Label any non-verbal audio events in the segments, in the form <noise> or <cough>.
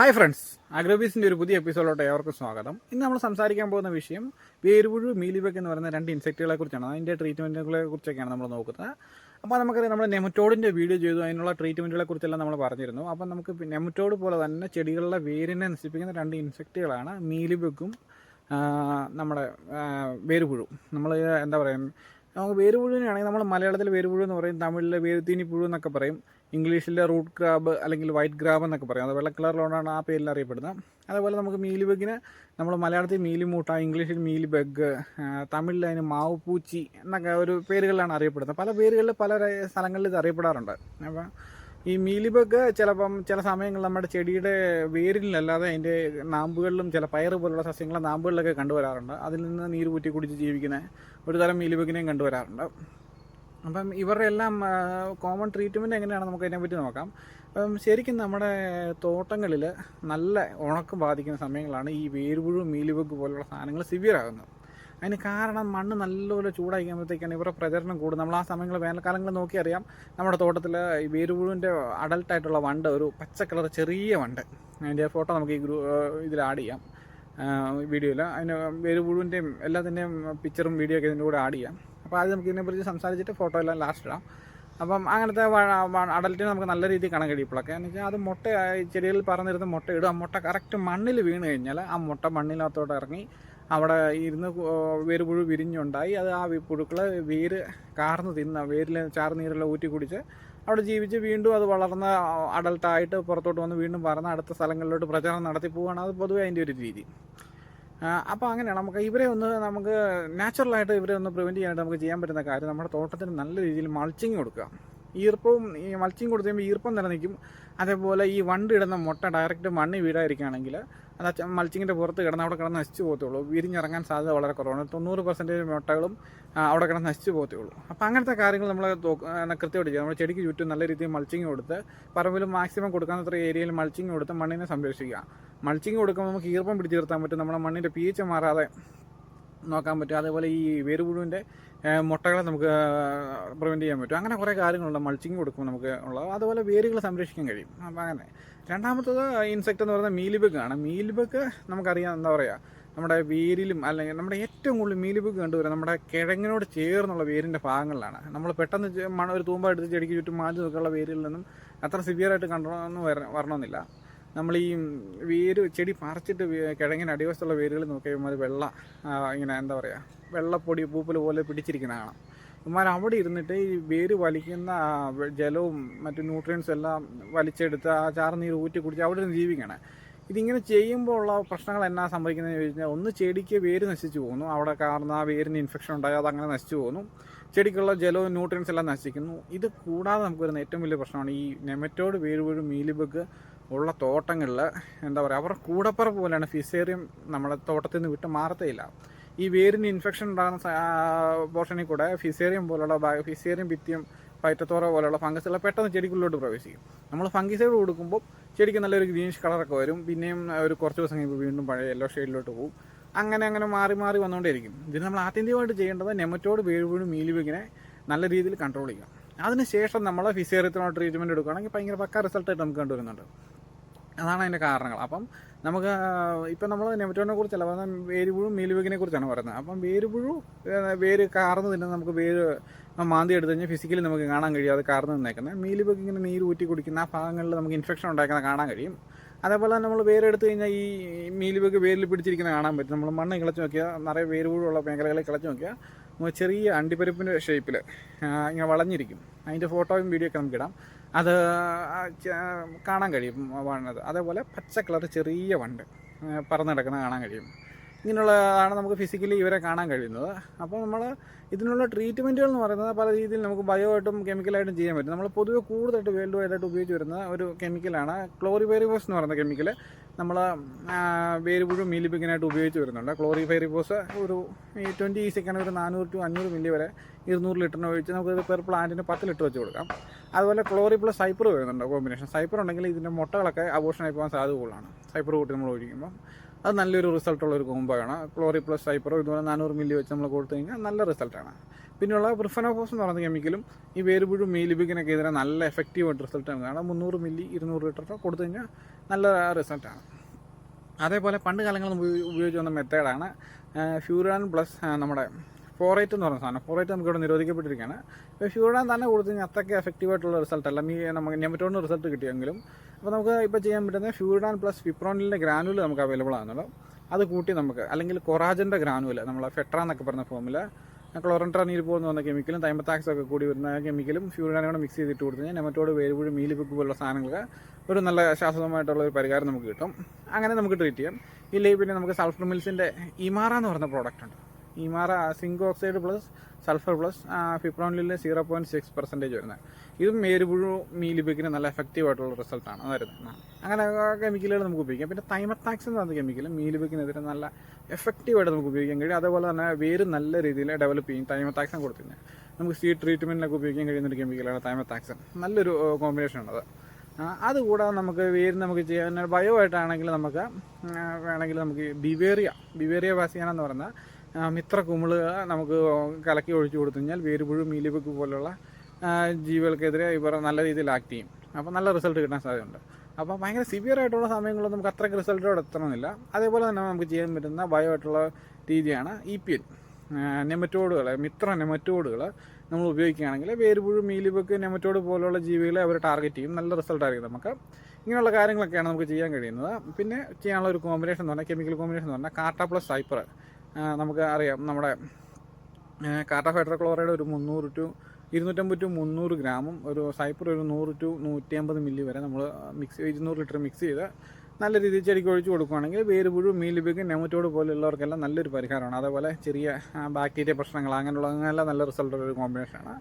Hi friends. അഗ്രോബീസിന്റെ ഒരു പുതിയ എപ്പിസോഡിലോട്ട് ഏവർക്കും സ്വാഗതം. ഇന്ന് നമ്മൾ സംസാരിക്കാൻ പോകുന്ന വിഷയം വേരുപുഴു മീലിബഗ് എന്ന് പറയുന്ന രണ്ട് ഇൻസെക്റ്റുകളെ കുറിച്ചാണ്. അതിന്റെ ട്രീറ്റ്മെന്റുകളെ കുറിച്ചൊക്കെയാണ് നമ്മൾ നോക്കുന്നത്. അപ്പോൾ നമുക്കറിയാം നമ്മൾ നെമറ്റോഡിന്റെ വീഡിയോ ചെയ്തു. അതിനുള്ള ട്രീറ്റ്മെന്റുകളെ കുറിച്ചെല്ലാം നമ്മൾ പറഞ്ഞിരുന്നു. അപ്പോൾ നമുക്ക് നെമറ്റോഡ് പോലെ തന്നെ ചെടികളുടെ വേരിനെ നശിപ്പിക്കുന്ന രണ്ട് ഇൻസെക്റ്റുകളാണ് മീലിബഗും ആ, നമ്മുടെ വേരുപുഴു. നമ്മൾ എന്താ പറയുക നമുക്ക് വേരുപുഴുവിനാണെങ്കിൽ നമ്മൾ മലയാളത്തിൽ വേരുപുഴു എന്ന് പറയും തമിഴിൽ വേരുത്തീനി പുഴു എന്നൊക്കെ പറയും ഇംഗ്ലീഷിലെ റൂട്ട് ക്രാബ് അല്ലെങ്കിൽ വൈറ്റ് ക്രാബ് എന്നൊക്കെ പറയും. അത് വെള്ള ആ പേരിൽ അറിയപ്പെടുന്നത്. അതേപോലെ നമുക്ക് മീലി ബഗിന് നമ്മൾ മലയാളത്തിൽ മീലി മൂട്ട ഇംഗ്ലീഷിൽ മീലി ബഗ് തമിഴിൽ അതിന് മാവ് പൂച്ചി എന്നൊക്കെ ഒരു പേരുകളിലാണ് അറിയപ്പെടുന്നത്. പല പേരുകളിൽ പല സ്ഥലങ്ങളിൽ ഇത് അറിയപ്പെടാറുണ്ട്. അപ്പം ഈ മീലി ബഗ് ചിലപ്പം ചില സമയങ്ങളിൽ നമ്മുടെ ചെടിയുടെ വേരിലല്ലാതെ അതിന്റെ നാമ്പുകളിലും ചില പയറ് പോലുള്ള സസ്യങ്ങളെ നാമ്പുകളിലൊക്കെ കണ്ടുവരാറുണ്ട്. അതിൽ നിന്ന് നീര് കുറ്റി കുടിച്ച് ജീവിക്കുന്ന ഒരു തരം മീലി കണ്ടുവരാറുണ്ട്. അപ്പം ഇവരുടെ എല്ലാം കോമൺ ട്രീറ്റ്മെന്റ് എങ്ങനെയാണ് നമുക്ക് അതിനെപ്പറ്റി നോക്കാം. അപ്പം ശരിക്കും നമ്മുടെ തോട്ടങ്ങളിൽ നല്ല ഉണക്കം ബാധിക്കുന്ന സമയങ്ങളാണ് ഈ വേരുപുഴു മീലിബഗ് പോലുള്ള സാധനങ്ങൾ സിവിയർ ആകുന്നത്. അതിന് കാരണം മണ്ണ് നല്ലപോലെ ചൂടായി കഴിയുമ്പോഴത്തേക്കാണ് ഇവരുടെ പ്രചരണം കൂടും നമ്മൾ ആ സമയങ്ങൾ വേനൽക്കാലങ്ങൾ നോക്കി അറിയാം. നമ്മുടെ തോട്ടത്തിൽ ഈ വേരുപുഴുവിന്റെ അഡൽട്ടായിട്ടുള്ള വണ്ട് ഒരു പച്ച കളർ ചെറിയ വണ്ട്. അതിന്റെ ഫോട്ടോ നമുക്ക് ഈ ഗ്രൂ ഇതിൽ ആഡ് ചെയ്യാം. വീഡിയോയിൽ അതിന് വേരുപുഴുവിന്റെയും എല്ലാത്തിന്റെയും പിക്ചറും വീഡിയോ ഒക്കെ ഇതിന്റെ കൂടെ ആഡ് ചെയ്യാം. അപ്പോൾ ആദ്യം നമുക്ക് ഇതിനെക്കുറിച്ച് സംസാരിച്ചിട്ട് ഫോട്ടോ എല്ലാം ലാസ്റ്റ് ഇടാം. അപ്പം അങ്ങനത്തെ അടൽറ്റിനെ നമുക്ക് നല്ല രീതിയിൽ കാണാൻ കഴിയും ഇപ്പോഴൊക്കെ. എന്ന് വെച്ചാൽ അത് മുട്ട ഈ ചെടികളിൽ പറന്നിരുന്ന മുട്ട ഇടും. ആ മുട്ട കറക്റ്റ് മണ്ണിൽ വീണ് കഴിഞ്ഞാൽ ആ മുട്ട മണ്ണിനകത്തോട്ട് ഇറങ്ങി അവിടെ ഇരുന്ന് വേര് വേരുപുഴു വിരിഞ്ഞുണ്ടായി. അത് ആ പുഴുക്കൾ വേര് കാർന്ന് തിന്ന വേരിൽ ചാർനീരെല്ലാം ഊറ്റി കുടിച്ച് അവിടെ ജീവിച്ച് വീണ്ടും അത് വളർന്ന അഡൽട്ടായിട്ട് പുറത്തോട്ട് വന്ന് വീണ്ടും പറന്ന് അടുത്ത സ്ഥലങ്ങളിലോട്ട് പ്രചാരണം നടത്തി പോവുകയാണ്. അത് പൊതുവേ അതിന്റെ ഒരു രീതി. അപ്പോൾ അങ്ങനെയാണ് നമുക്ക് ഇവരെ ഒന്ന് നമുക്ക് നാച്ചുറലായിട്ട് ഇവരെ ഒന്ന് പ്രിവെന്റ് ചെയ്യാനായിട്ട് നമുക്ക് ചെയ്യാൻ പറ്റുന്ന കാര്യം നമ്മുടെ തോട്ടത്തിന് നല്ല രീതിയിൽ മൾച്ചിങ് കൊടുക്കുക. ഈർപ്പവും ഈ മൾച്ചിങ് കൊടുത്ത് കഴിയുമ്പോൾ ഈർപ്പം നിലനിൽക്കും. അതേപോലെ ഈ വണ്ടിടുന്ന മുട്ട ഡയറക്റ്റ് മണ്ണിൽ വീഴാതിരിക്കുകയാണെങ്കിൽ അത് മൾച്ചിങ്ങിന്റെ പുറത്ത് കിടന്ന് അവിടെ കിടന്ന് നശിച്ചു പോകത്തുള്ളൂ. വിരിഞ്ഞിറങ്ങാൻ സാധ്യത വളരെ കുറവാണ്. തൊണ്ണൂറ് പെർസെന്റേജ് മുട്ടകളും അവിടെ കിടന്ന് നശിച്ചു പോകത്തുള്ളൂ. അപ്പോൾ അങ്ങനത്തെ കാര്യങ്ങൾ നമ്മൾ കൃത്യമായിട്ട് ചെയ്യുക നമ്മൾ ചെടിക്ക് ചുറ്റും നല്ല രീതിയിൽ മൾച്ചിങ് കൊടുത്ത് പറമ്പിലും മാക്സിമം കൊടുക്കാവുന്നത്ര ഏരിയയിൽ മൾച്ചിങ് കൊടുത്ത് മണ്ണിനെ സംരക്ഷിക്കുക. മൾച്ചിങ് കൊടുക്കുമ്പോൾ നമുക്ക് ഈർപ്പം പിടിച്ചു നിർത്താൻ പറ്റും. നമ്മുടെ മണ്ണിന്റെ പി എച്ച് മാറാതെ നോക്കാൻ പറ്റും. അതേപോലെ ഈ വേരുപുഴുവിന്റെ മുട്ടകളെ നമുക്ക് പ്രിവെന്റ് ചെയ്യാൻ പറ്റും. അങ്ങനെ കുറേ കാര്യങ്ങളുണ്ട്. മൾച്ചിങ് കൊടുക്കും നമുക്ക് ഉള്ളത് അതുപോലെ വേരുകൾ സംരക്ഷിക്കാൻ കഴിയും. അപ്പം അങ്ങനെ. രണ്ടാമത്തത് ഇൻസെക്റ്റ് എന്ന് പറയുന്നത് ആണ്. മീലിബഗ് നമുക്കറിയാം എന്താ പറയുക നമ്മുടെ വേരിലും അല്ലെങ്കിൽ നമ്മുടെ ഏറ്റവും കൂടുതൽ മീലിബഗ് കണ്ടുവരുന്നത് നമ്മുടെ കിഴങ്ങിനോട് ചേർന്നുള്ള വേരിന്റെ ഭാഗങ്ങളിലാണ്. നമ്മൾ പെട്ടെന്ന് മണ ഒരു തൂമ്പ എടുത്ത് ചെടിക്ക് ചുറ്റും മാറ്റി നിൽക്കാനുള്ള വേരിൽ നിന്നും അത്ര സിവിയറായിട്ട് കണ്ടോന്ന് വര വരണമെന്നില്ല. നമ്മൾ ഈ വേര് ചെടി പറിച്ചിട്ട് കിഴങ്ങിന് അടിവശത്തുള്ള വേരുകൾ നോക്കി കഴിയുമ്പോൾ അത് വെള്ള ഇങ്ങനെ എന്താ പറയുക വെള്ളപ്പൊടി പൂപ്പൽ പോലെ പിടിച്ചിരിക്കുന്ന കാണാം. അവിടെ ഇരുന്നിട്ട് ഈ വേര് വലിക്കുന്ന ജലവും മറ്റു ന്യൂട്രിയൻസും എല്ലാം വലിച്ചെടുത്ത് ആ ചാറ് നീര് ഊറ്റി കുടിച്ച് അവിടെ നിന്ന് ജീവിക്കണം. ഇതിങ്ങനെ ചെയ്യുമ്പോൾ ഉള്ള പ്രശ്നങ്ങൾ എന്നാ സംഭവിക്കുന്നതെന്ന് ചോദിച്ചു കഴിഞ്ഞാൽ ഒന്ന് ചെടിക്ക് വേര് നശിച്ചു പോകുന്നു അവിടെ കാരണം ആ വേരിന് ഇൻഫെക്ഷൻ ഉണ്ടായി അതങ്ങനെ നശിച്ചു പോകുന്നു ചെടിക്കുള്ള ജലവും ന്യൂട്രിയൻസ് എല്ലാം നശിക്കുന്നു. ഇത് കൂടാതെ നമുക്ക് വരുന്ന ഏറ്റവും വലിയ പ്രശ്നമാണ് ഈ നെമറ്റോഡ് വേരുപുഴു മീലിബഗ് ഉള്ള തോട്ടങ്ങളിൽ എന്താ പറയുക അവരുടെ കൂടപ്പറ പോലെയാണ് ഫിസേറിയം നമ്മുടെ തോട്ടത്തിൽ നിന്ന് വിട്ട് മാറത്തേയില്ല. ഈ വേരിന് ഇൻഫെക്ഷൻ ഉണ്ടാകുന്ന പോർഷനിൽ കൂടെ ഫിസേറിയം പോലുള്ള ഫിസേറിയം ഭിത്തിയും പൈറ്റത്തോറ പോലുള്ള ഫംഗസുകൾ പെട്ടെന്ന് ചെടിക്കുള്ളിലോട്ട് പ്രവേശിക്കും. നമ്മൾ ഫംഗിസൈഡ് കൊടുക്കുമ്പോൾ ചെടിക്ക് നല്ലൊരു ഗ്രീനിഷ് കളറൊക്കെ വരും. പിന്നെയും ഒരു കുറച്ച് ദിവസം കഴിയുമ്പോൾ വീണ്ടും പഴയ യെല്ലോ ഷെയ്ഡിലോട്ട് പോകും അങ്ങനെ അങ്ങനെ മാറി മാറി വന്നുകൊണ്ടേയിരിക്കും ഇതിന് നമ്മൾ ആത്യന്തികമായിട്ട് ചെയ്യേണ്ടത് നെമറ്റോഡ് വേഴുവീഴും മീലിബിങ്ങിനെ നല്ല രീതിയിൽ കൺട്രോൾ ചെയ്യുക അതിനുശേഷം നമ്മൾ ഫിസേറിയത്തിനോട് ട്രീറ്റ്മെന്റ് എടുക്കുകയാണെങ്കിൽ ഭയങ്കര പക്ക റിസൾട്ടായിട്ട് നമുക്ക് കണ്ടുവരുന്നുണ്ട്. അതാണ് അതിന്റെ കാരണങ്ങൾ. അപ്പം നമുക്ക് ഇപ്പം നമ്മൾ നെമറ്റോണിനെ കുറിച്ചല്ല പറഞ്ഞാൽ വേരുപുഴു മീലുവെക്കിനെ കുറിച്ചാണ് പറയുന്നത്. അപ്പം വേരുപുഴു വേര് കാർന്ന് തന്നെ നമുക്ക് വേര് മാന്തി എടുത്തു കഴിഞ്ഞാൽ ഫിസിക്കലി നമുക്ക് കാണാൻ കഴിയും അത് കാർന്ന് നിന്നേക്കുന്നത് മീലുവെക്ക് ഇങ്ങനെ നീര് ഊറ്റി കുടിക്കുന്ന ആ ഭാഗങ്ങളിൽ നമുക്ക് ഇൻഫെക്ഷൻ ഉണ്ടാക്കുന്ന കാണാൻ കഴിയും. അതേപോലെ തന്നെ നമ്മൾ വേരെടുത്ത് കഴിഞ്ഞാൽ ഈ മീലുവെക്ക് വേരിൽ പിടിച്ചിരിക്കുന്ന കാണാൻ പറ്റും. നമ്മൾ മണ്ണ് കിളച്ച് നോക്കിയാൽ നിറയെ വേരുപുഴുള്ള മേഖലകളിൽ കിളച്ച് നോക്കിയാൽ ചെറിയ അണ്ടിപ്പരിപ്പിന്റെ ഷേപ്പിൽ ഇങ്ങനെ വളഞ്ഞിരിക്കും. അതിന്റെ ഫോട്ടോയും വീഡിയോ ഒക്കെ നമുക്കിടാം അത് കാണാൻ കഴിയും വണ്ണത് അതേപോലെ പച്ച കളർ ചെറിയ വണ്ട് പറന്നു കിടക്കുന്നത് കാണാൻ കഴിയും. ഇങ്ങനെയുള്ളതാണ് നമുക്ക് ഫിസിക്കലി ഇവരെ കാണാൻ കഴിയുന്നത്. അപ്പോൾ നമ്മൾ ഇതിനുള്ള ട്രീറ്റ്മെന്റുകൾ എന്ന് പറയുന്നത് പല രീതിയിൽ നമുക്ക് ബയോ ആയിട്ടും കെമിക്കലായിട്ടും ചെയ്യാൻ പറ്റും. നമ്മൾ പൊതുവെ കൂടുതലായിട്ട് വേൾഡ് വൈഡായിട്ട് ഉപയോഗിച്ച് വരുന്ന ഒരു കെമിക്കലാണ് ക്ലോറിഫെറിബോസ് എന്ന് പറയുന്ന കെമിക്കൽ നമ്മൾ വേരുപുഴും മീലിപ്പിക്കാനായിട്ട് ഉപയോഗിച്ച് വരുന്നുണ്ട്. ക്ലോറിഫെറിബോസ് ഒരു ഈ ട്വന്റി ഈസിക്കാണ് ഒരു നാനൂറ് ടു അഞ്ഞൂറ് മില്ലി വരെ ഇരുന്നൂറ് ലിറ്ററിന് ഒഴിച്ച് നമുക്ക് പെർ പ്ലാന്റിന് പത്ത് ലിറ്റർ വെച്ച് കൊടുക്കാം. അതുപോലെ ക്ലോറി പ്ലസ് സൈപ്പർ വരുന്നുണ്ട് കോമ്പിനേഷൻ സൈപ്പർ ഉണ്ടെങ്കിൽ ഇതിന്റെ മുട്ടകളൊക്കെ അബോഷനായി പോകാൻ സാധ്യത കൂടുതലാണ്. സൈപ്പർ കൂട്ടി നമ്മൾ ഒഴിക്കുമ്പോൾ അത് നല്ലൊരു റിസൾട്ടുള്ള ഒരു കോംബോയാണ് ക്ലോറി പ്ലസ് സൈപ്പറോ ഇതുപോലെ നാനൂറ് മില്ലി വെച്ച് നമ്മൾ കൊടുത്തു കഴിഞ്ഞാൽ നല്ല റിസൾട്ടാണ് പിന്നെയുള്ള പ്രിഫനോഫോസ് എന്ന് പറയുന്ന കെമിക്കലും ഈ വേരുപുഴു മീലിബിക്കിനൊക്കെ എതിരെ നല്ല എഫക്റ്റീവ് എഫക്റ്റീവായിട്ട് റിസൾട്ടാണ് കാരണം മുന്നൂറ് മില്ലി ഇരുന്നൂറ് ലിറ്ററോ കൊടുത്തു കഴിഞ്ഞാൽ നല്ല റിസൾട്ടാണ് അതേപോലെ പണ്ട് കാലങ്ങളിൽ ഉപയോഗിച്ച് വന്ന മെത്തേഡാണ് ഫ്യൂറാൻ പ്ലസ് നമ്മുടെ ഫോറേറ്റ് എന്ന് പറയുന്ന സാധനം. ഫോറേറ്റ് നമുക്ക് ഇവിടെ നിരോധിക്കപ്പെട്ടിരിക്കുകയാണ്. ഇപ്പോൾ ഫ്യൂഡാൻ തന്നെ കൊടുത്തു കഴിഞ്ഞാൽ അത്രയ്ക്ക് എഫക്റ്റീവായിട്ടുള്ള റിസൾട്ട് അല്ല. മീ നമുക്ക് നെമറ്റോണിന് റിസൾട്ട് കിട്ടിയെങ്കിലും. അപ്പോൾ നമുക്ക് ഇപ്പോൾ ചെയ്യാൻ പറ്റുന്ന ഫ്യൂഡാൻ പ്ലസ് ഫിപ്രോണിലിന്റെ ഗ്രാനുവൽ നമുക്ക് അവൈലബിൾ ആണല്ലോ. അത് കൂട്ടി നമുക്ക് അല്ലെങ്കിൽ കൊറാജന്റെ ഗ്രാനുവൽ നമ്മളെ ഫെട്ര എന്നൊക്കെ പറഞ്ഞ ഫോമിൽ ക്ലോറൻട്രാ നീര് പോകുന്ന പറഞ്ഞ കെമിക്കലും തൈമത്താക്സ് ഒക്കെ കൂടി വരുന്ന കെമിക്കലും ഫ്യൂറാനും കൂടെ മിക്സ് ചെയ്തിട്ട് കൊടുത്തു കഴിഞ്ഞാൽ നെമറ്റോട് വേരുപുഴ മീലിപ്പിക്ക് പോലുള്ള സാധനങ്ങൾക്ക് ഒരു നല്ല ശാശ്വതമായിട്ടുള്ള ഒരു പരിഹാരം നമുക്ക് കിട്ടും. അങ്ങനെ നമുക്ക് ട്രീറ്റ് ചെയ്യാം. ഇല്ലെങ്കിൽ പിന്നെ നമുക്ക് സൾഫർ മിൽസിന്റെ ഇമാറ എന്ന് പറഞ്ഞ പ്രോഡക്റ്റ് ഉണ്ട്. ഇമാറ zinc oxide plus sulphur plus ഫിപ്രോണിലെ zero point six percentage വരുന്നത്. ഇതും മേരുപുഴു മീലിബിക്കിന് നല്ല എഫക്റ്റീവ് ആയിട്ടുള്ള റിസൾട്ടാണ് വരുന്നത്. അങ്ങനെ കെമിക്കലുകൾ നമുക്ക് ഉപയോഗിക്കാം. പിന്നെ തൈമത്താക്സ് എന്ന് പറഞ്ഞ കെമിക്കൽ മീലിബിക്കിനെതിരെ നല്ല എഫക്റ്റീവായിട്ട് നമുക്ക് ഉപയോഗിക്കാൻ കഴിയും. അതേപോലെ തന്നെ വേര് നല്ല രീതിയിൽ ഡെവലപ്പ് ചെയ്യും. തൈമത്താക്സൻ കൊടുത്തു നമുക്ക് സീ ട്രീറ്റ്മെന്റിനൊക്കെ ഉപയോഗിക്കാൻ കഴിയുന്ന ഒരു കെമിക്കലാണ് തൈമത്താക്സൻ നല്ലൊരു കോമ്പിനേഷൻ ഉള്ളത് അത്. അതുകൂടാതെ നമുക്ക് വേര് നമുക്ക് ചെയ്യാൻ ബയോ ആയിട്ടാണെങ്കിൽ നമുക്ക് വേണമെങ്കിൽ നമുക്ക് ബിവേറിയ ബിവേറിയ വാസിയാന എന്ന് മിത്ര കുമിൾ നമുക്ക് കലക്കി ഒഴിച്ചു കൊടുത്തു കഴിഞ്ഞാൽ വേരുപുഴു മീലിപ്പുക്ക് പോലുള്ള ജീവികൾക്കെതിരെ ഇവർ നല്ല രീതിയിൽ ആക്ട് ചെയ്യും. അപ്പോൾ നല്ല റിസൾട്ട് കിട്ടാൻ സാധ്യതയുണ്ട്. അപ്പോൾ ഭയങ്കര സിവിയർ ആയിട്ടുള്ള സമയങ്ങളിൽ നമുക്ക് അത്രയ്ക്ക് റിസൾട്ടോടെ എത്തണമെന്നില്ല. അതേപോലെ തന്നെ നമുക്ക് ചെയ്യാൻ പറ്റുന്ന ബയോ ആയിട്ടുള്ള രീതിയാണ് ഇ പി എൻ നെമറ്റോഡുകൾ മിത്ര നെമറ്റോഡുകൾ നമ്മൾ ഉപയോഗിക്കുകയാണെങ്കിൽ വേരുപുഴു മീലിബക്ക് നെമറ്റോഡ് പോലുള്ള ജീവികളെ അവർ ടാർഗറ്റ് ചെയ്യും. നല്ല റിസൾട്ട് ആയിരിക്കും നമുക്ക്. ഇങ്ങനെയുള്ള കാര്യങ്ങളൊക്കെയാണ് നമുക്ക് ചെയ്യാൻ കഴിയുന്നത്. പിന്നെ ചെയ്യാനുള്ള ഒരു കോമ്പിനേഷൻ എന്ന് പറഞ്ഞാൽ കെമിക്കൽ കോമ്പിനേഷൻ എന്ന് പറഞ്ഞാൽ കാട്ട പ്ലസ് സൈപ്പർ നമുക്ക് അറിയാം. നമ്മുടെ കാട്ട ഹൈഡ്രോക്ലോറൈഡ് ഒരു മുന്നൂറ് ടു ഇരുന്നൂറ്റമ്പത് ടു മുന്നൂറ് ഗ്രാമും ഒരു സൈപ്പർ ഒരു നൂറ് ടു നൂറ്റി അമ്പത് മില്ലി വരെ നമ്മൾ മിക്സ് ഇരുന്നൂറ് ലിറ്റർ മിക്സ് ചെയ്ത് നല്ല രീതിയിൽ ചെടിക്ക് ഒഴിച്ച് കൊടുക്കുകയാണെങ്കിൽ വേരുപുഴു മീലിബിക്ക് നെമറ്റോഡ് പോലുള്ളവർക്കെല്ലാം നല്ലൊരു പരിഹാരമാണ്. അതേപോലെ ചെറിയ ബാക്ടീരിയ പ്രശ്നങ്ങൾ അങ്ങനെയുള്ള അങ്ങനെയെല്ലാം നല്ല റിസൾട്ടുള്ള ഒരു കോമ്പിനേഷനാണ്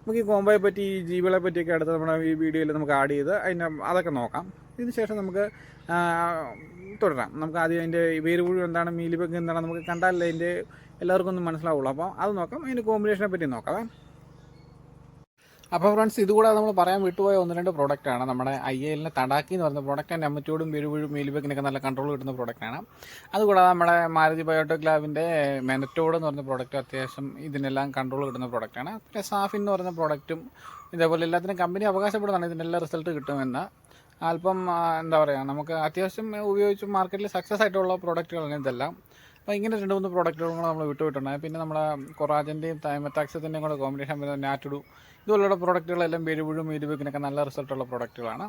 നമുക്ക് ഈ കോമ്പയെ പറ്റി ഈ ജീവികളെ പറ്റിയൊക്കെ അടുത്ത് നമ്മുടെ ഈ വീഡിയോയിൽ നമുക്ക് ആഡ് ചെയ്ത് അതിന്റെ അതൊക്കെ നോക്കാം. ഇതിന് ശേഷം നമുക്ക് തുടരാം. നമുക്ക് ആദ്യം അതിന്റെ വേരുപുഴു എന്താണ് മീലിബക്ക് എന്താണ് നമുക്ക് കണ്ടാലല്ലേ അതിന്റെ എല്ലാവർക്കും ഒന്നും മനസ്സിലാവുള്ളൂ. അപ്പോൾ അത് നോക്കാം. അതിന്റെ കോമ്പിനേഷനെ പറ്റി നോക്കാം. അപ്പോൾ ഫ്രണ്ട്സ് ഇതുകൂടാതെ നമ്മൾ പറയാൻ വിട്ടുപോയ ഒന്ന് രണ്ട് പ്രോഡക്റ്റാണ് നമ്മുടെ ഐ എല്ലിന്റെ തടാക്കി എന്ന് പറയുന്ന പ്രോഡക്റ്റ് നെമറ്റോടും വേരുപുഴും മീലിബക്കിനൊക്കെ നല്ല കൺട്രോൾ കിട്ടുന്ന പ്രോഡക്റ്റാണ് അതുകൂടാതെ നമ്മുടെ മാരുതി ബയോടെക് ലാബിന്റെ മെനറ്റോഡ് എന്ന് പറയുന്ന പ്രോഡക്റ്റ് അത്യാവശ്യം ഇതിനെല്ലാം കൺട്രോൾ കിട്ടുന്ന പ്രോഡക്റ്റാണ് പിന്നെ സാഫിൻ എന്ന് പറയുന്ന പ്രോഡക്റ്റും ഇതേപോലെ എല്ലാത്തിനും കമ്പനി അവകാശപ്പെടുന്നതാണ്. ഇതിന്റെ ഇതിനെല്ലാം റിസൾട്ട് കിട്ടുമെന്ന്. അല്പം എന്താ പറയുക നമുക്ക് അത്യാവശ്യം ഉപയോഗിച്ച് മാർക്കറ്റിൽ സക്സസ് ആയിട്ടുള്ള പ്രോഡക്റ്റുകൾ ഇതെല്ലാം. അപ്പോൾ ഇങ്ങനെ രണ്ട് മൂന്ന് പ്രോഡക്റ്റുകളും കൂടെ നമ്മൾ വിട്ടുപോയിട്ടുണ്ടായി. പിന്നെ നമ്മുടെ കൊറാജന്റെയും തൈമത്താക്സത്തിന്റെയും കൂടെ കോമ്പിനേഷൻ വരുന്ന നാറ്റുഡു ഇതുപോലുള്ള പ്രോഡക്റ്റുകളെല്ലാം വെരുവിഴും ഇരുപക്കിനൊക്കെ നല്ല റിസൾട്ടുള്ള പ്രോഡക്റ്റുകളാണ്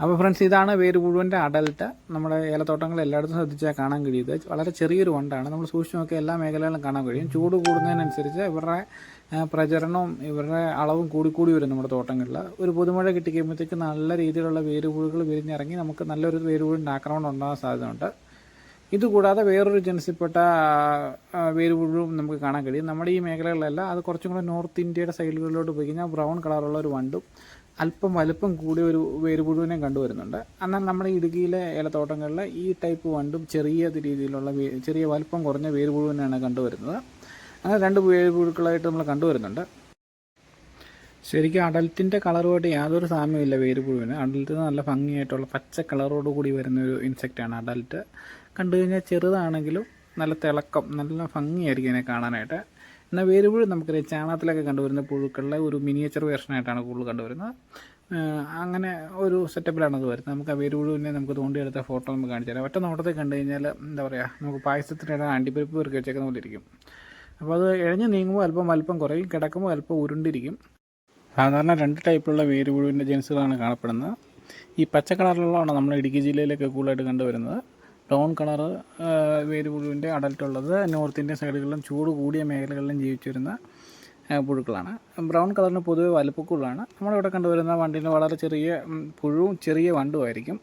അപ്പോൾ ഫ്രണ്ട്സ് ഇതാണ് വേരുപുഴുവിന്റെ അഡൽട്ട് നമ്മുടെ ഏലത്തോട്ടങ്ങൾ എല്ലായിടത്തും ശ്രദ്ധിച്ചാൽ കാണാൻ കഴിയുന്നത് വളരെ ചെറിയൊരു വണ്ടാണ് നമ്മൾ സൂക്ഷിച്ച് നോക്കിയാൽ എല്ലാ മേഖലകളിലും കാണാൻ കഴിയും. ചൂട് കൂടുന്നതിനനുസരിച്ച് ഇവരുടെ പ്രചരണവും ഇവരുടെ അളവും കൂടിക്കൂടി വരും നമ്മുടെ തോട്ടങ്ങളിൽ. ഒരു പുതുമഴ കിട്ടിക്കഴിയുമ്പോഴത്തേക്ക് നല്ല രീതിയിലുള്ള വേരുപുഴുകൾ വിരിഞ്ഞിറങ്ങി നമുക്ക് നല്ലൊരു വേരുപുഴുവിന്റെ ആക്രമണം ഉണ്ടാകാൻ സാധ്യതയുണ്ട്. ഇതുകൂടാതെ വേറൊരു ജനസിൽപ്പെട്ട വേരുപുഴുവും നമുക്ക് കാണാൻ കഴിയും. നമ്മുടെ ഈ മേഖലകളിലല്ല അത് കുറച്ചും കൂടെ നോർത്ത് ഇന്ത്യയുടെ സൈഡുകളിലോട്ട് പോയി കഴിഞ്ഞാൽ ബ്രൗൺ കളറുള്ള ഒരു വണ്ടും അല്പം വലുപ്പം കൂടിയ ഒരു വേരുപുഴുവിനെ കണ്ടുവരുന്നുണ്ട് എന്നാൽ നമ്മുടെ ഇടുക്കിയിലെ ഏലത്തോട്ടങ്ങളിൽ ഈ ടൈപ്പ് വണ്ടും ചെറിയ രീതിയിലുള്ള ചെറിയ വലുപ്പം കുറഞ്ഞ വേരുപുഴുവിനെയാണ് കണ്ടുവരുന്നത് അങ്ങനെ രണ്ട് വേരുപുഴുക്കളായിട്ട് നമ്മൾ കണ്ടുവരുന്നുണ്ട് ശരിക്കും അടൽത്തിന്റെ കളറുമായിട്ട് യാതൊരു സാമ്യമില്ല വേരുപുഴുവിന് അടൽത്ത് നല്ല ഭംഗിയായിട്ടുള്ള പച്ച കളറോട് കൂടി വരുന്ന ഒരു ഇൻസെക്റ്റാണ് അഡൽറ്റ് കണ്ടു കഴിഞ്ഞാൽ ചെറുതാണെങ്കിലും നല്ല തിളക്കം നല്ല ഭംഗിയായിരിക്കും ഇതിനെ കാണാനായിട്ട്. എന്നാൽ വേരുപുഴു നമുക്കറിയാം. ചാണകത്തിലൊക്കെ കണ്ടുവരുന്ന പുഴുക്കളുടെ ഒരു മിനിയേച്ചർ വേർഷനായിട്ടാണ് കൂടുതൽ കണ്ടുവരുന്നത്. അങ്ങനെ ഒരു സെറ്റപ്പിലാണ് അത് വരുന്നത്. നമുക്ക് ആ വേരുപുഴുവിനെ നമുക്ക് തോണ്ടിയെടുത്ത ഫോട്ടോ നമുക്ക് കാണിച്ചു തരാം. ഒറ്റ നോട്ടത്തിൽ കണ്ടു കഴിഞ്ഞാൽ എന്താ പറയുക നമുക്ക് പായസത്തിനിടെ അണ്ടിപ്പരിപ്പ് പെറുക്കി വെച്ചേക്കുന്ന പോലെ ഇരിക്കും. അപ്പോൾ അത് ഇഴഞ്ഞ് നീങ്ങുമ്പോൾ അല്പം അല്പം കുറയും. കിടക്കുമ്പോൾ അല്പം ഉരുണ്ടിരിക്കും. സാധാരണ രണ്ട് ടൈപ്പിലുള്ള വേരുപുഴുവിന്റെ ജെൻസുകളാണ് കാണപ്പെടുന്നത്. ഈ പച്ച കളറിലുള്ളതാണ് നമ്മൾ ഇടുക്കി ജില്ലയിലൊക്കെ കൂടുതലായിട്ട് കണ്ടുവരുന്നത്. ബ്രൗൺ കളർ വേരുപുഴുവിന്റെ അടൽട്ടുള്ളത് നോർത്ത് ഇന്ത്യൻ സൈഡുകളിലും ചൂട് കൂടിയ മേഖലകളിലും ജീവിച്ചു വരുന്ന പുഴുക്കളാണ്. ബ്രൗൺ കളറിന് പൊതുവെ വലുപ്പക്കുള്ളതാണ് നമ്മളിവിടെ കണ്ടുവരുന്ന വണ്ടിന് വളരെ ചെറിയ പുഴുവും ചെറിയ വണ്ടുമായിരിക്കും.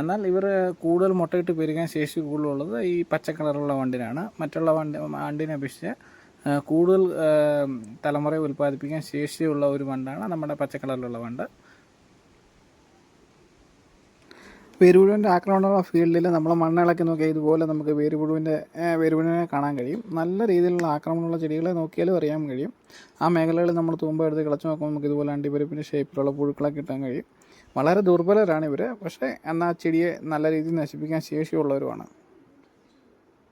എന്നാൽ ഇവർ കൂടുതൽ മുട്ടയിട്ട് പെരുകാൻ ശേഷി കൂടുതലുള്ളത് ഈ പച്ച കളറുള്ള വണ്ടിനാണ്. മറ്റുള്ള വണ്ടി വണ്ടിനെ അപേക്ഷിച്ച് കൂടുതൽ തലമുറയെ ഉൽപ്പാദിപ്പിക്കാൻ ശേഷിയുള്ള ഒരു വണ്ടാണ് നമ്മുടെ പച്ച കളറിലുള്ള വണ്ട്. വേരുപുഴുവിന്റെ ആക്രമണമുള്ള ഫീൽഡിൽ നമ്മൾ മണ്ണിളക്കി നോക്കിയാൽ ഇതുപോലെ നമുക്ക് വേരുപുഴുവിന്റെ വേരുപുഴുവിനെ കാണാൻ കഴിയും. നല്ല രീതിയിലുള്ള ആക്രമണമുള്ള ചെടികളെ നോക്കിയാലും അറിയാൻ കഴിയും. ആ മേഖലകളിൽ നമ്മൾ തൂമ്പ എടുത്ത് കിളച്ച് നോക്കുമ്പോൾ നമുക്ക് ഇതുപോലെ അണ്ടിപ്പരിപ്പിന്റെ ഷേപ്പിലുള്ള പുഴുക്കളെ കിട്ടാൻ കഴിയും. വളരെ ദുർബലരാണ് ഇവർ പക്ഷേ എന്നാൽ ചെടിയെ നല്ല രീതിയിൽ നശിപ്പിക്കാൻ ശേഷിയുള്ളവരുമാണ്.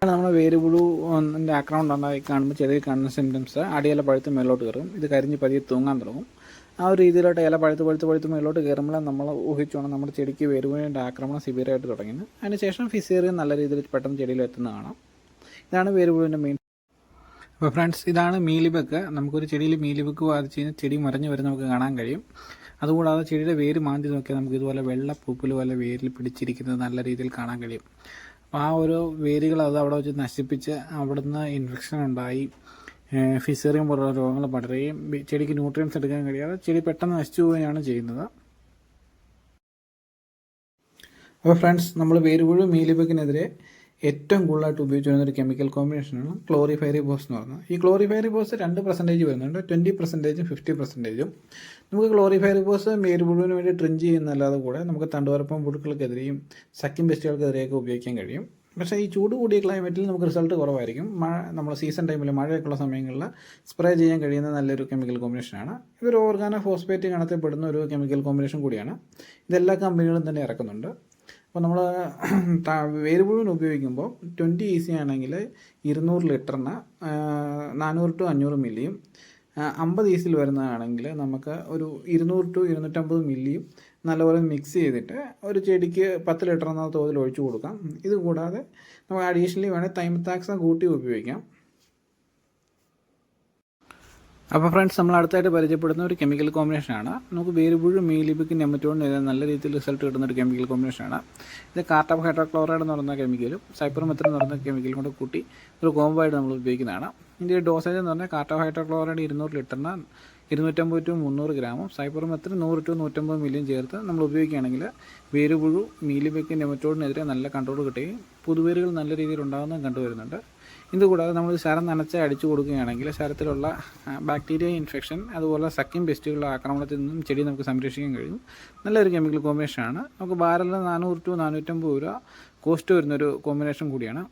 നമ്മൾ വേരുപുഴുവിന്റെ ആക്രമണം ഉണ്ടായി കാണുമ്പോൾ ചെടിയിൽ കാണുന്ന സിംറ്റംസ് അടിയെല്ലാം പഴുത്ത് മേലോട്ട് കയറും. ഇത് കരിഞ്ഞ് പതിയെ തൂങ്ങാൻ തുടങ്ങും. ആ ഒരു രീതിയിലോട്ട് ഇല പഴുത്ത് പഴുത്ത് പഴുത്ത് മേലോട്ട് കയറുമ്പോൾ നമ്മൾ ഊഹിച്ചോണം നമ്മുടെ ചെടിക്ക് വേരുപുഴുവിന്റെ ആക്രമണം സിവിയറായിട്ട് തുടങ്ങിയത്. അതിനുശേഷം ഫിസേറിയൻ നല്ല രീതിയിൽ പെട്ടെന്ന് ചെടിയിൽ എത്തുന്ന കാണാം. ഇതാണ് വേരുപുഴുവിന്റെ മെയിൻ അപ്പോൾ ഫ്രണ്ട്സ് ഇതാണ് മീലിബക്ക് നമുക്കൊരു ചെടിയിൽ മീലിബക്ക് ബാധിച്ച് കഴിഞ്ഞാൽ ചെടി മറിഞ്ഞ് വരെ നമുക്ക് കാണാൻ കഴിയും. അതുകൂടാതെ ചെടിയുടെ വേര് മാന്തി നോക്കിയാൽ നമുക്ക് ഇതുപോലെ വെള്ള പൂപ്പൽ പോലെ വേരിൽ പിടിച്ചിരിക്കുന്നത് നല്ല രീതിയിൽ കാണാൻ കഴിയും. അപ്പോൾ ആ ഒരു വേരുകൾ അത് അവിടെ വെച്ച് നശിപ്പിച്ച് അവിടുന്ന് ഇൻഫെക്ഷൻ ഉണ്ടായി. ഫിസറിയം പോലുള്ള രോഗങ്ങൾ പടരുകയും ചെടിക്ക് ന്യൂട്രിയൻസ് എടുക്കാൻ കഴിയാതെ ചെടി പെട്ടെന്ന് നശിച്ചു പോവുകയാണ് ചെയ്യുന്നത്. അപ്പോൾ ഫ്രണ്ട്സ് നമ്മൾ വേരുപുഴു മീലിബക്കിനെതിരെ ഏറ്റവും കൂടുതലായിട്ട് ഉപയോഗിച്ച് വരുന്ന ഒരു കെമിക്കൽ കോമ്പിനേഷനാണ് ക്ലോറിഫൈറിബോസ് എന്ന് പറയുന്നത്. ഈ ക്ലോറിഫൈറിബോസ് രണ്ട് പെർസെന്റേജ് വരുന്നുണ്ട്. ട്വന്റി പെർസെന്റേജും ഫിഫ്റ്റി പെർസെന്റേജും നമുക്ക് ക്ലോറിഫൈറിബോസ് മേരുപുഴുവിന് വേണ്ടി ട്രിഞ്ച് ചെയ്യുന്നതല്ലാതെ കൂടെ നമുക്ക് തണ്ടുവരപ്പം പുഴുക്കൾക്കെതിരെയും സക്കിം പെസ്റ്റുകൾക്കെതിരെയൊക്കെ ഉപയോഗിക്കാൻ കഴിയും. പക്ഷേ ഈ ചൂട് കൂടിയ ക്ലൈമറ്റിൽ നമുക്ക് റിസൾട്ട് കുറവായിരിക്കും. മഴ നമ്മൾ സീസൺ ടൈമിൽ മഴയൊക്കെയുള്ള സമയങ്ങളിൽ സ്പ്രേ ചെയ്യാൻ കഴിയുന്ന നല്ലൊരു കെമിക്കൽ കോമ്പിനേഷനാണ് ഇതൊരു ഓർഗാനോ ഫോസ്ഫേറ്റ് ഗണത്തിൽപ്പെടുന്ന ഒരു കെമിക്കൽ കോമ്പിനേഷൻ കൂടിയാണ്. ഇതെല്ലാ കമ്പനികളും തന്നെ ഇറക്കുന്നുണ്ട്. അപ്പോൾ നമ്മൾ <clears throat> വേരുപുഴുവിന് ഉപയോഗിക്കുമ്പോൾ ട്വന്റി ഇ സി ആണെങ്കിൽ ഇരുന്നൂറ് ലിറ്ററിന് നാനൂറ് ടു അഞ്ഞൂറ് മില്ലിയും അമ്പത് ഇ സിയിൽ വരുന്നതാണെങ്കിൽ നമുക്ക് ഒരു ഇരുന്നൂറ് ടു ഇരുന്നൂറ്റമ്പത് മില്ലിയും നല്ലപോലെ മിക്സ് ചെയ്തിട്ട് ഒരു ചെടിക്ക് പത്ത് ലിറ്റർ എന്ന തോതിൽ ഒഴിച്ചു കൊടുക്കാം. ഇത് കൂടാതെ നമുക്ക് അഡീഷണലി വേണേൽ തൈമത്താക്സ കൂട്ടി ഉപയോഗിക്കാം. അപ്പോൾ ഫ്രണ്ട്സ് നമ്മൾ അടുത്തായിട്ട് പരിചയപ്പെടുന്ന ഒരു കെമിക്കൽ കോമ്പിനേഷനാണ് നമുക്ക് വേരുപുഴു മീലിബിക്ക് നെമറ്റോണിന് നല്ല രീതിയിൽ റിസൾട്ട് കിട്ടുന്ന ഒരു കെമിക്കൽ കോമ്പിനേഷനാണ് ഇത് കാർട്ടോ ഹൈഡ്രോക്ലോറൈഡ് എന്ന് പറയുന്ന കെമിക്കലും സൈപ്രമെത്ര എന്ന് പറയുന്ന കെമിക്കലും കൂടെ കൂട്ടി ഒരു കോമ്പായിട്ട് നമ്മൾ ഉപയോഗിക്കുന്നതാണ്. ഇതിന്റെ ഡോസേജ് എന്ന് പറഞ്ഞാൽ കാർട്ടോ ഹൈഡ്രോക്ലോറൈഡ് ഇരുന്നൂറ് ലിറ്ററിന് ഇരുന്നൂറ്റമ്പത് ടു മുന്നൂറ് ഗ്രാമും സൈപ്പർമെത്ര നൂറ് ടു നൂറ്റമ്പത് മില്ലിയും ചേർത്ത് നമ്മൾ ഉപയോഗിക്കുകയാണെങ്കിൽ വേരുപുഴു മീലിബിക്ക് നെമറ്റോഡിനെതിരെ നല്ല കൺട്രോൾ കിട്ടുകയും പുതുവേരുകൾ നല്ല രീതിയിൽ ഉണ്ടാകുന്നതും കണ്ടുവരുന്നുണ്ട്. ഇതുകൂടാതെ നമ്മൾ ശരം നനച്ച് അടിച്ചു കൊടുക്കുകയാണെങ്കിൽ ശരത്തിലുള്ള ബാക്ടീരിയ ഇൻഫെക്ഷൻ അതുപോലെ സക്കിം പെസ്റ്റുകളുടെ ആക്രമണത്തിൽ നിന്നും ചെടി നമുക്ക് സംരക്ഷിക്കാൻ കഴിയും. നല്ലൊരു കെമിക്കൽ കോമ്പിനേഷനാണ് നമുക്ക് ബാരലിന് നാനൂറ് ടു നാനൂറ്റമ്പത് രൂപ കോസ്റ്റ് വരുന്നൊരു കോമ്പിനേഷൻ കൂടിയാണ്.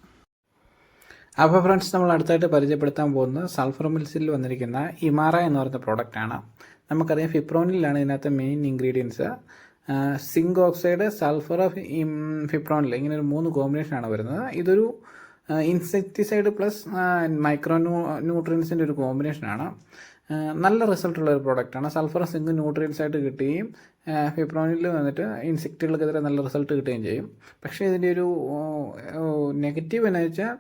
അപ്പോൾ ഫ്രണ്ട്സ് നമ്മൾ അടുത്തായിട്ട് പരിചയപ്പെടുത്താൻ പോകുന്നത് സൾഫർ മിൽസിൽ വന്നിരിക്കുന്ന ഇമാറ എന്ന് പറയുന്ന പ്രോഡക്റ്റാണ് നമുക്കറിയാം ഫിപ്രോണിലാണ് ഇതിനകത്ത് main ingredients zinc oxide sulphur fipronil ഇങ്ങനെ ഒരു മൂന്ന് കോമ്പിനേഷനാണ് വരുന്നത്. ഇതൊരു ഇൻസെക്ടിസൈഡ് പ്ലസ് മൈക്രോ ന്യൂട്രിയൻസിന്റെ ഒരു കോമ്പിനേഷനാണ് നല്ല റിസൾട്ടുള്ള ഒരു പ്രോഡക്റ്റാണ് സൾഫർ സിങ്ക് ന്യൂട്രിയൻസ് ആയിട്ട് കിട്ടുകയും ഫിപ്രോണിൽ വന്നിട്ട് ഇൻസെക്റ്റുകൾക്കെതിരെ നല്ല റിസൾട്ട് കിട്ടുകയും ചെയ്യും. പക്ഷേ ഇതിന്റെ ഒരു നെഗറ്റീവ് എന്ന് വെച്ചാൽ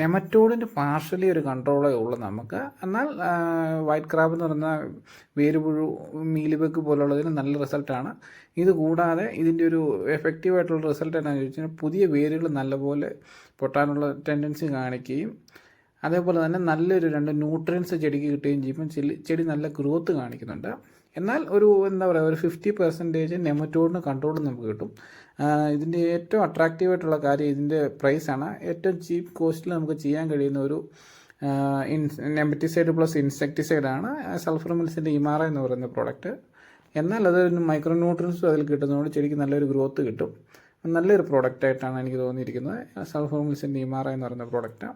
നെമറ്റോഡിന്റെ പാർഷ്യലി ഒരു കൺട്രോളേ ഉള്ളൂ നമുക്ക്. എന്നാൽ വൈറ്റ് ക്രാബ് എന്ന് പറയുന്ന വേരുപുഴു മീലിബക്ക് പോലുള്ളതിന് നല്ല റിസൾട്ടാണ് ഇത് കൂടാതെ ഇതിന്റെ ഒരു എഫക്റ്റീവ് ആയിട്ടുള്ള റിസൾട്ട് എന്താണെന്ന് ചോദിച്ചാൽ പുതിയ വേരുകൾ നല്ലപോലെ പൊട്ടാനുള്ള ടെൻഡൻസി കാണിക്കുകയും അതേപോലെ തന്നെ നല്ലൊരു രണ്ട് ന്യൂട്രിയൻസ് ചെടിക്ക് കിട്ടുകയും ചെയ്യുമ്പോൾ ചെടി നല്ല ഗ്രോത്ത് കാണിക്കുന്നുണ്ട്. എന്നാൽ ഒരു എന്താ പറയുക ഒരു ഫിഫ്റ്റി പെർസെന്റേജ് നെമറ്റോഡിന് കൺട്രോൾ നമുക്ക് കിട്ടും. ഇതിന്റെ ഏറ്റവും അട്രാക്റ്റീവ് ആയിട്ടുള്ള കാര്യം ഇതിന്റെ പ്രൈസാണ് ഏറ്റവും ചീപ്പ് കോസ്റ്റിൽ നമുക്ക് ചെയ്യാൻ കഴിയുന്ന ഒരു നെമറ്റിസൈഡ് പ്ലസ് ഇൻസെക്ടിസൈഡാണ് സൾഫർ മിൽസിന്റെ ഇമാറ എന്ന് പറയുന്ന പ്രോഡക്റ്റ് എന്നാൽ അത് മൈക്രോ ന്യൂട്രിയൻസും അതിൽ കിട്ടുന്നതുകൊണ്ട് ചെടിക്ക് നല്ലൊരു ഗ്രോത്ത് കിട്ടും. നല്ലൊരു പ്രോഡക്റ്റായിട്ടാണ് എനിക്ക് തോന്നിയിരിക്കുന്നത്. സൾഫർ മിൽസിന്റെ ഇമാറ എന്ന് പറയുന്ന പ്രോഡക്റ്റ്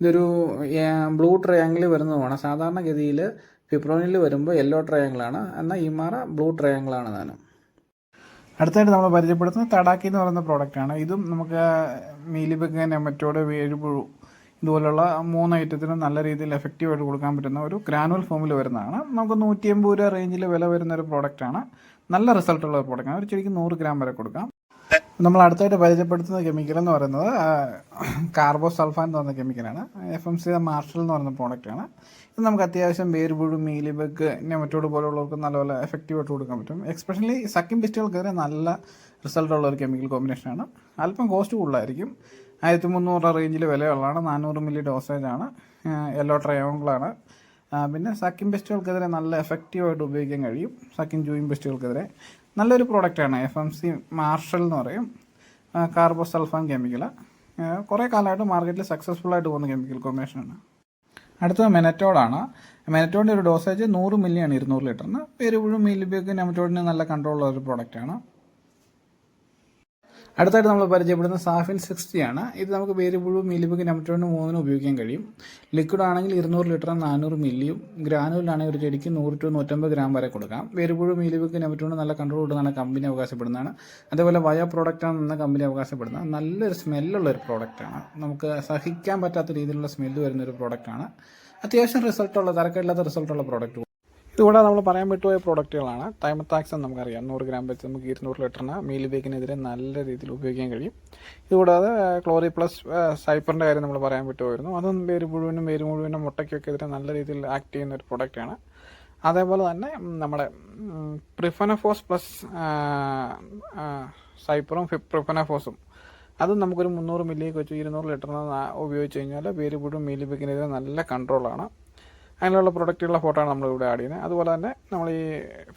ഇതൊരു ബ്ലൂ ട്രയാങ്കിൾ വരുന്നതുമാണ്. സാധാരണഗതിയിൽ ഫിബ്രോണിൽ വരുമ്പോൾ യെല്ലോ ട്രയാങ്കിളാണ്. എന്നാൽ ഈ മാറ ബ്ലൂ ട്രയാങ്കിളാണ് താനും. അടുത്തായിട്ട് നമ്മൾ പരിചയപ്പെടുത്തുന്നത് തടാക്കി എന്ന് പറയുന്ന പ്രോഡക്റ്റാണ് ഇതും നമുക്ക് മീലിബക്ക് നെമറ്റോട് വേഴുപുഴു ഇതുപോലുള്ള മൂന്ന് ഐറ്റത്തിനും നല്ല രീതിയിൽ എഫക്റ്റീവായിട്ട് കൊടുക്കാൻ പറ്റുന്ന ഒരു ഗ്രാനുവൽ ഫോമിൽ വരുന്നതാണ്. നമുക്ക് നൂറ്റി എൺപത് രൂപ റേഞ്ചിൽ വില വരുന്ന ഒരു പ്രോഡക്റ്റാണ് നല്ല റിസൾട്ടുള്ള ഒരു പ്രോഡക്റ്റാണ് ഒരു ചെടിക്ക് നൂറ് ഗ്രാം വരെ കൊടുക്കാം. നമ്മൾ അടുത്തായിട്ട് പരിചയപ്പെടുത്തുന്ന കെമിക്കൽ എന്ന് പറയുന്നത് കാർബോ സൾഫാൻ എന്ന് പറയുന്ന കെമിക്കലാണ്. എഫ് എം സി മാർഷൽ എന്ന് പറയുന്ന പ്രോഡക്റ്റാണ് ഇത് നമുക്ക് അത്യാവശ്യം വേരുപുഴു മീലിബഗ് നെമറ്റോഡ് പോലുള്ളവർക്ക് നല്ലപോലെ എഫക്റ്റീവായിട്ട് കൊടുക്കാൻ പറ്റും. എക്സ്പെഷ്യലി സക്കിം പിസ്റ്റുകൾക്കെതിരെ നല്ല റിസൾട്ട് ഉള്ള ഒരു കെമിക്കൽ കോമ്പിനേഷനാണ് അല്പം കോസ്റ്റ് കൂടുതലായിരിക്കും. ആയിരത്തി മുന്നൂറ് റേഞ്ചിൽ വിലയുള്ളതാണ്. നാനൂറ് മില്ലി ഡോസേജ് ഡോസേജാണ് യെല്ലോ ട്രയോങ്കിളാണ് പിന്നെ സക്കിം പെസ്റ്റുകൾക്കെതിരെ നല്ല എഫക്റ്റീവായിട്ട് ഉപയോഗിക്കാൻ കഴിയും. സക്കിം ജൂയിൻ പെസ്റ്റുകൾക്കെതിരെ നല്ലൊരു പ്രോഡക്റ്റാണ് എഫ് എം സി മാർഷൽ എന്ന് പറയും. കാർബോ സൾഫാൻ കെമിക്കൽ കുറേ കാലമായിട്ട് മാർക്കറ്റിൽ സക്സസ്ഫുൾ ആയിട്ട് പോകുന്ന കെമിക്കൽ കോമ്പിനേഷനാണ് അടുത്തത് മെനറ്റോഡാണ് മെനറ്റോഡിന്റെ ഒരു ഡോസേജ് നൂറ് മില്ലിയാണ് ഇരുന്നൂറ് ലിറ്ററിന്. പേരുപുഴും മീലിബിയൊക്കെ നെമറ്റോഡിന് നല്ല കൺട്രോളുള്ള ഒരു പ്രോഡക്റ്റാണ് അടുത്തായിട്ട് നമ്മൾ പരിചയപ്പെടുന്ന സാഫിൻ സിക്സ്റ്റി ആണ്. ഇത് നമുക്ക് വേരിയബിൾ മില്ലിബക്ക് നെമറ്റോഡിന് മൂന്നിനും ഉപയോഗിക്കാൻ കഴിയും. ലിക്വിഡ് ആണെങ്കിൽ ഇരുന്നൂറ് ലിറ്ററും നാനൂറ് മില്ലിയും ഗ്രാനുവലാണെങ്കിൽ ഒരു ചെടിക്ക് നൂറ് ടു നൂറ്റമ്പത് ഗ്രാം വരെ കൊടുക്കാം. വേരിയബിളും മില്ലിബക്ക് നമ്പറ്റോണും നല്ല കൺട്രോൾ കൊടുക്കുന്ന കമ്പനി അവകാശപ്പെടുന്നതാണ്. അതേപോലെ വയ പ്രോഡക്റ്റ് ആണെന്ന് കമ്പനി അവകാശപ്പെടുന്നത്. നല്ലൊരു സ്മെല്ലുള്ള ഒരു പ്രോഡക്റ്റാണ് നമുക്ക് സഹിക്കാൻ പറ്റാത്ത രീതിയിലുള്ള സ്മെല്ല് വരുന്ന ഒരു പ്രോഡക്റ്റാണ് അത്യാവശ്യം റിസൾട്ടുള്ള തരക്കേടില്ലാത്ത റിസൾട്ടുള്ള പ്രോഡക്റ്റ് ഇതുകൂടാതെ നമ്മൾ പറയാൻ പറ്റുമായ പ്രോഡക്റ്റുകളാണ് തൈമത്താക്സ് എന്ന് നമുക്കറിയാം. നൂറ് ഗ്രാം വെച്ച് നമുക്ക് ഇരുന്നൂറ് ലിറ്ററിന് മീലി ബേക്കിനെതിരെ നല്ല രീതിയിൽ ഉപയോഗിക്കാൻ കഴിയും. ഇതുകൂടാതെ ക്ലോറി പ്ലസ് സൈപ്പറിന്റെ കാര്യം നമ്മൾ പറയാൻ പറ്റുമായിരുന്നു. അതും വേര് മുഴുവനും വേര് മുഴുവനും മുട്ടയ്ക്കൊക്കെ എതിരെ നല്ല രീതിയിൽ ആക്ട് ചെയ്യുന്ന ഒരു പ്രൊഡക്റ്റാണ് അതേപോലെ തന്നെ നമ്മുടെ പ്രിഫനഫോസ് പ്ലസ് സൈപ്പറും പ്രിഫനഫോസും അതും നമുക്കൊരു മുന്നൂറ് മില്ലിയൊക്കെ വെച്ച് ഇരുന്നൂറ് ലിറ്ററിന് ഉപയോഗിച്ച് കഴിഞ്ഞാൽ വേര് മുഴുവൻ മീലി ബേക്കിനെതിരെ നല്ല കൺട്രോളാണ് അങ്ങനെയുള്ള പ്രൊഡക്റ്റുകളുടെ ഫോട്ടോ ആണ് നമ്മളിവിടെ ആഡ് ചെയ്യുന്നത്. അതുപോലെ തന്നെ നമ്മൾ ഈ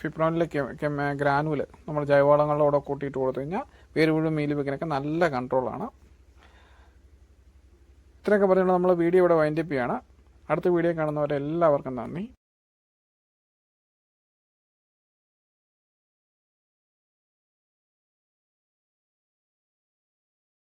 ഫിപ്രോണിലെ ഗ്രാനുവൽ നമ്മൾ ജൈവവളങ്ങളോടെ കൂട്ടിയിട്ട് കൊടുത്തു കഴിഞ്ഞാൽ വേര് മുഴുവൻ മീലി വെക്കാനൊക്കെ നല്ല കൺട്രോളാണ് ഇത്രയൊക്കെ പറഞ്ഞുകൊണ്ട് നമ്മൾ വീഡിയോ ഇവിടെ വൈൻഡപ്പ് ചെയ്യാണ്. അടുത്ത വീഡിയോ കാണുന്നവരെ എല്ലാവർക്കും നന്ദി.